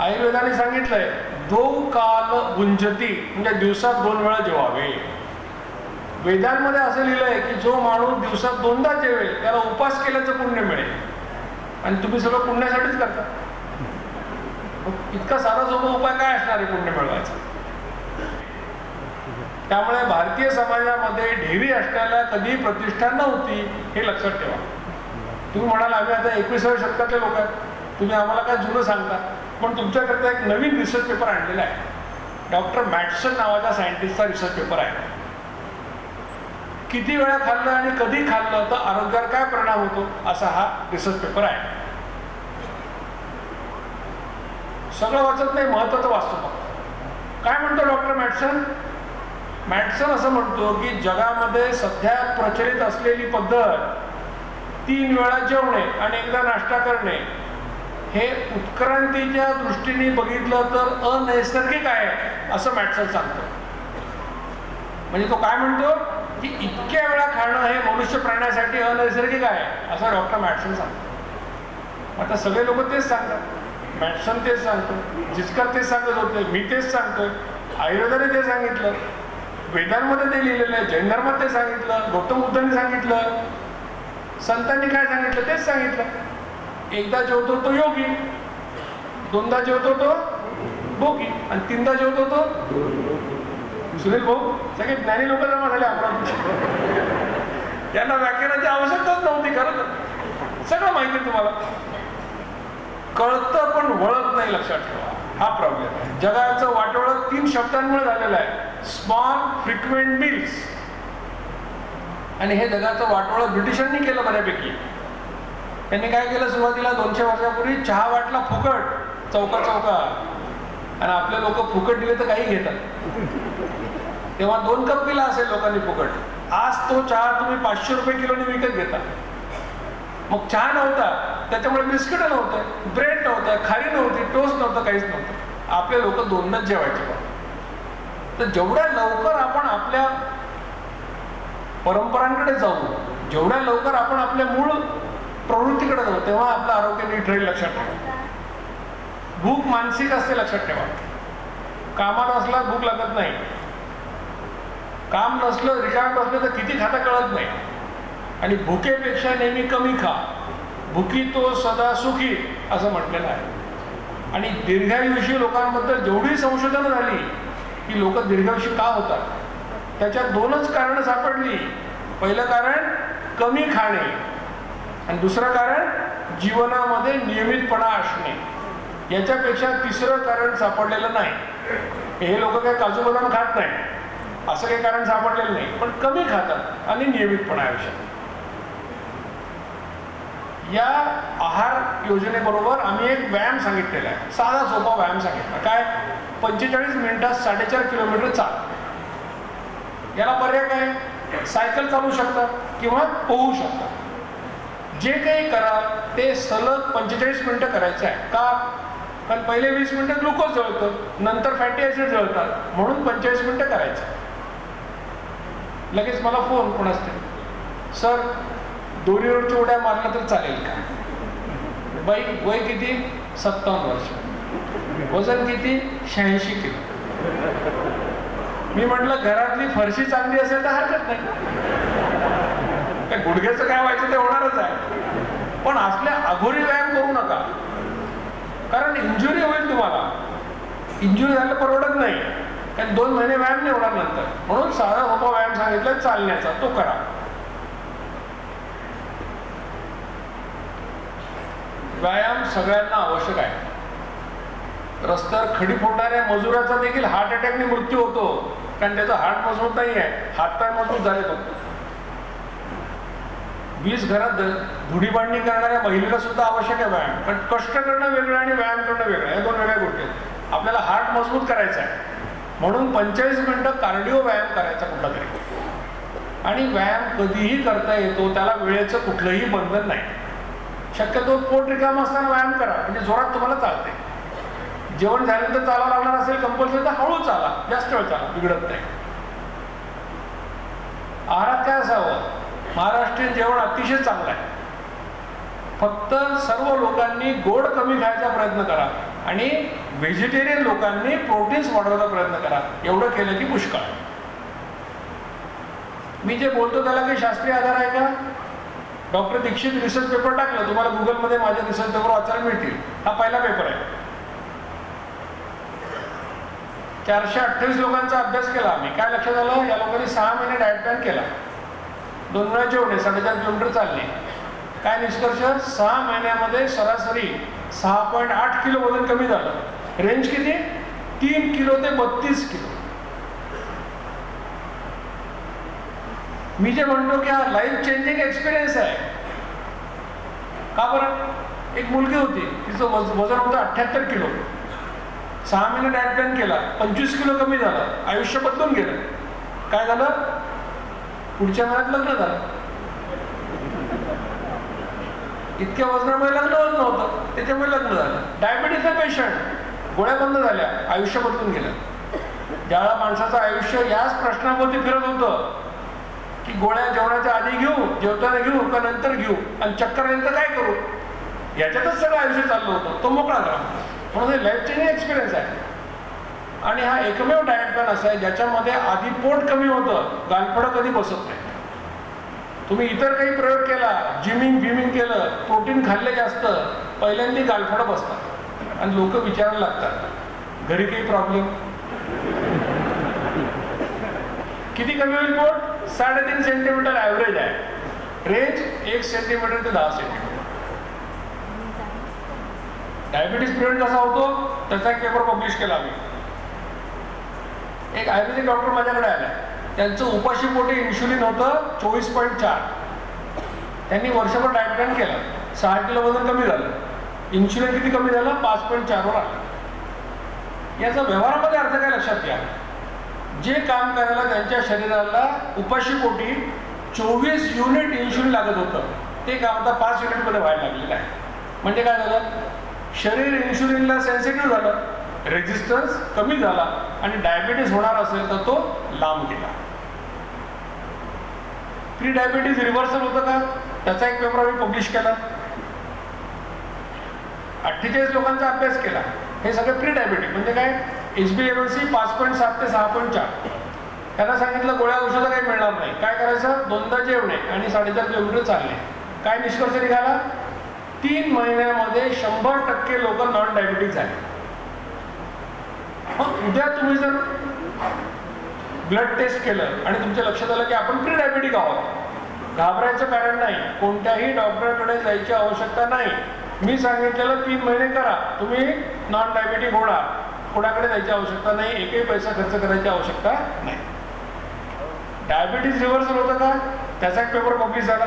आयुर्वेदाने सांगितलंय दो काल गुंजती म्हणजे दिवसात दोन वेळा जेवावे. वेदांमध्ये असं लिहिलंय की जो माणूस दिवसात दोनदा जेवेल त्याला उपास केल्याचं पुण्य मिळेल. आणि तुम्ही सगळं पुण्यासाठीच करता. मग इतका साधा सोपा उपाय काय असणार आहे पुण्य मिळवायचा? त्यामुळे भारतीय समाजामध्ये ढेरी असण्याला कधी प्रतिष्ठा नव्हती हे लक्षात ठेवा. तुम्ही म्हणाल आम्ही आता एकविसाव्या शतकातले लोक आहेत. तुम्ही आम्हाला काय जुनं सांगता? पण तुमच्याकरता एक नवीन रिसर्च पेपर आणलेला आहे. डॉक्टर मॅटसन नावाच्या सायंटिस्टचा रिसर्च पेपर आहे. किती वेळा खाल्लं आणि कधी खाल्लं तर आरोग्यावर काय परिणाम होतो असा हा रिसर्च पेपर आहे. सगळं वाचत नाही महत्वाचं वाचतो फक्त. काय म्हणतो डॉक्टर मॅटसन मॅटसन असं म्हणतो की जगामध्ये सध्या प्रचलित असलेली पद्धत तीन वेळा जेवणे आणि एकदा नाश्ता करणे हे उत्क्रांतीच्या दृष्टीने बघितलं तर अनैसर्गिक आहे असं मॅटसन सांगतो. म्हणजे तो काय म्हणतो? की इतक्या वेळा खाणं हे मनुष्य प्राण्यासाठी अनैसर्गिक आहे असं डॉक्टर मॅटसन सांगतो. आता सगळे लोक तेच सांगतात. मॅटसन तेच सांगतो जिचकर तेच सांगत होते मी तेच सांगतोय आयुर्वेदाने ते सांगितलं वेदांमध्ये ते लिहिलेलं आहे जैन धर्मात ते सांगितलं गौतम बुद्धांनी सांगितलं संतांनी काय सांगितलं तेच सांगितलं. एकदा जेवतो तो योगी दोनदा जेवतो तो भोगी आणि तीनदा जेवतो तो सुनील भाऊ सगळे ज्ञानी लोक जमा झाले आपण. त्यांना व्याख्यानाची आवश्यकताच नव्हती खरं तर. सगळं माहिती आहे तुम्हाला. कळतं पण वळत नाही लक्षात ठेवा. हा प्रॉब्लेम आहे. जगाचं वाटोळं तीन शब्दांमुळे झालेलं आहे. स्मॉल फ्रिक्वेंट मिल्स आणि हे जगाचं वाटोळं ब्रिटिशांनी केलं बऱ्यापैकी. त्यांनी काय केलं? सुरुवातीला दोनशे वर्षापूर्वी चहा वाटला फुकट चौका चौका. आणि आपले लोक फुकट दिले तर काही घेतात. तेव्हा दोन कप पिला असेल लोकांनी फुकट. आज तो चहा तुम्ही पाचशे रुपये किलोने विकत घेता. मग चहा नव्हता. त्याच्यामुळे बिस्किट नव्हतं ब्रेड नव्हतं खारी नव्हती टोस्ट नव्हतं काहीच नव्हतं. आपले लोक दोनदाच जेवायचे. तर जेवढ्या लवकर आपण आपल्या परंपरांकडे जाऊ जेवढ्या लवकर आपण आपल्या मूळ प्रवृत्तीकडे जाऊ तेव्हा आपलं आरोग्य नीट राहील लक्षात ठेवा. भूक मानसिक असते लक्षात ठेवा. कामात असला भूक लागत नाही. काम नसलं रिकाम नसलं तर किती खाता कळत नाही. आणि भुकेपेक्षा नेहमी कमी खा. भुकी तो सदा सुखी असं म्हटलेलं आहे. आणि दीर्घायुषी लोकांबद्दल जेवढी संशोधनं झाली की लोक दीर्घायुषी का होतात? त्याच्यात दोनच कारणं सापडली. पहिलं कारण कमी खाणे. आणि दुसरं कारण जीवनामध्ये नियमितपणा असणे. याच्यापेक्षा तिसरं कारण सापडलेलं नाही. हे लोक काही काजू बदाम खात नाही. असं काही कारण सापडलेलं नाही. पण कमी खातात आणि नियमितपणा आयुष्यात या आहार योजनेबरोबर आम्ही एक व्यायाम सांगितलेला आहे. साधा सोपा व्यायाम सांगितला. काय? पंचेचाळीस मिनिटात साडेचार किलोमीटर चाल. याला पर्याय काय? सायकल चालू शकतात किंवा पोहू शकतात जे काही करा ते सलग पंचेचाळीस मिनिटं करायचं आहे. का? कारण पहिले वीस मिनिटं ग्लुकोज जळतं नंतर फॅटी ॲसिड जळतात. म्हणून पंचेचाळीस मिनिटं करायचं. लगेच मला फोन कोण असते? सर दोरीवरच्या उड्या मारल्या तर चालेल का? बाई वय किती? सत्तावन्न वर्ष. वजन किती? शहाऐंशी किलो. मी म्हटलं घरातली फरशी चांगली असेल तर हरकत नाही. काय गुडघ्याचं काय व्हायचं ते होणारच आहे. पण असल्या अघोरी व्यायाम करू नका. कारण इंजुरी होईल तुम्हाला. इंजुरी झालं परवडत नाही. कारण दोन महिने व्यायाम नाही होणार नंतर. म्हणून साधा सोपा व्यायाम सांगितला चालण्याचा तो करा. व्यायाम सगळ्यांना आवश्यक आहे. रस्त्यावर खडी फोडणाऱ्या मजुराचा देखील हार्ट अटॅकने मृत्यू होतो. कारण त्याचा हार्ट मजबूत नाही आहे हातपाय मजबूत झाले फक्त. वीस घरात धुडीबांडणी करणाऱ्या महिलेला सुद्धा आवश्यक आहे व्यायाम. कारण कष्ट करणं वेगळं आणि व्यायाम करणं वेगळं या दोन वेगळ्या गोष्टी आहेत. आपल्याला हार्ट मजबूत करायचा आहे. म्हणून पंचेचाळीस मिनटं कार्डिओ व्यायाम करायचा कुठला तरी आणि व्यायाम कधीही करता येतो त्याला वेळेचं कुठलंही बंधन नाही. शक्यतो पोट रिकाम असताना व्यायाम करा. म्हणजे जोरात तुम्हाला चालते जेवण झाल्यानंतर चालावं लागणार असेल कंपल्सरी तर हळू चाला. जास्त वेळ चाला. बिघडत नाही. आहारात काय असावं? महाराष्ट्रीयन जेवण अतिशय चांगलं आहे. फक्त सर्व लोकांनी गोड कमी खायचा प्रयत्न करा आणि व्हेजिटेरियन लोकांनी प्रोटीन्स वाढवायचा प्रयत्न करा. एवढं केलं की पुष्कळ. मी जे बोलतो त्याला काही शास्त्रीय आधार आहे का? डॉक्टर दीक्षित रिसर्च पेपर टाकलं. तुम्हाला गुगलमध्ये माझ्या रिसर्च पेपर वाचायला मिळतील. हा पहिला पेपर आहे. चारशे अठ्ठावीस लोकांचा अभ्यास केला आम्ही. काय लक्षात आलं? या लोकांनी सहा महिने डायट प्लॅन केला. दोन वेळा जेवणे साडेचार किलोमीटर चालले काय निष्कर्ष? सहा महिन्यामध्ये सरासरी सहा पॉईंट आठ किलो वजन कमी झालं. रेंज किती? तीन किलो ते बत्तीस किलो. मी जे म्हणतो की हा लाईफ चेंजिंग एक्सपिरियन्स आहे. का बरं? एक मुलगी होती तिचं वज वजन होतं अठ्ठ्याहत्तर किलो. सहा महिने डायट प्लॅन केला पंचवीस किलो कमी झालं आयुष्य बदलून गेलं. काय झालं? पुढच्या महिन्यात लग्न झालं. इतक्या वजनामुळे लग्न होत नव्हतं. त्याच्यामुळे लग्न झालं. डायबिटीसचा पेशंट गोळ्या बंद झाल्या आयुष्य बदलून गेलं. ज्यावेळा माणसाचं आयुष्य याच प्रश्नाभोवती फिरत होतं की गोळ्या जेवणाच्या आधी घेऊ जेवताना घेऊ का नंतर घेऊ आणि चक्कर नंतर काय करू? याच्यातच सगळं आयुष्य चाललं होतं. तो मोकळा करा म्हणून हे लाईफ चेंजिंग एक्सपिरियन्स आहे. आणि हा एकमेव डायट प्लॅन असा आहे ज्याच्यामध्ये आधी पोट कमी होतं गालफडं कधी बसत तुम्ही इतर काही प्रयोग केला जिमिंग बिमिंग केलं प्रोटीन खाल्ले जास्त पहिल्यांदा गालफडं बसतात. आणि लोक विचारायला लागतात घरी काही प्रॉब्लेम किती कमी होईल पोट? साडेतीन सेंटीमीटर ॲव्हरेज आहे. रेंज एक सेंटीमीटर ते दहा सेंटीमीटर डायबिटीस पिरियड कसा होतो? त्याचा एक पेपर पब्लिश केला आम्ही. एक आयुर्वेदिक डॉक्टर माझ्याकडे आला. त्यांचं उपाशी पोटे इन्शुलिन होतं चोवीस पॉईंट चार. त्यांनी वर्षभर डायट प्लॅन केला. सहा किलो वजन कमी झालं. इन्शुलिन किती कमी झालं? पाच पॉईंट चारवर आलं. याचा व्यवहारामध्ये अर्थ काय लक्षात घ्या? जे काम करायला त्यांच्या शरीराला उपाशी पोटी चोवीस युनिट इन्शुलिन लागत होतं. ते काम आता पाच युनिटमध्ये व्हायला लागलेलं आहे. म्हणजे काय झालं? शरीर इन्शुलिनला सेन्सिटिव्ह झालं. रेजिस्टन्स कमी झाला. आणि डायबिटीस होणार असेल तर तो लांब गेला. प्री डायबिटीज रिव्हर्सल होतं का? त्याचा एक पेपर आम्ही पब्लिश केला. अठ्ठेचाळीस लोकांचा अभ्यास केला. हे सगळे प्री डायबिटिक म्हणजे काय? एच बी एल सी पाच पॉईंट सात ते सहा पॉईंट चार. त्यांना सांगितलं गोळ्या औषधं काही मिळणार नाही. काय करायचं? दोनदा जेवणे आणि साडेचार किलोमीटर चालले काय निष्कर्ष निघाला? तीन महिन्यामध्ये शंभर टक्के लोक नॉन डायबिटीक झाले. मग उद्या तुम्ही जर ब्लड टेस्ट केलं आणि तुमच्या लक्षात आलं की आपण प्री डायबिटिक आहोत. घाबरायचं कारण नाही. कोणत्याही डॉक्टरकडे जायची आवश्यकता नाही. मी सांगितलेलं तीन महिने करा. तुम्ही नॉन डायबिटिक होणार. कोणाकडे जायची आवश्यकता नाही. एकही पैसा खर्च करायची आवश्यकता नाही. डायबिटीज रिव्हर्सल होतं का? त्याचा एक पेपर पब्लिश झाला.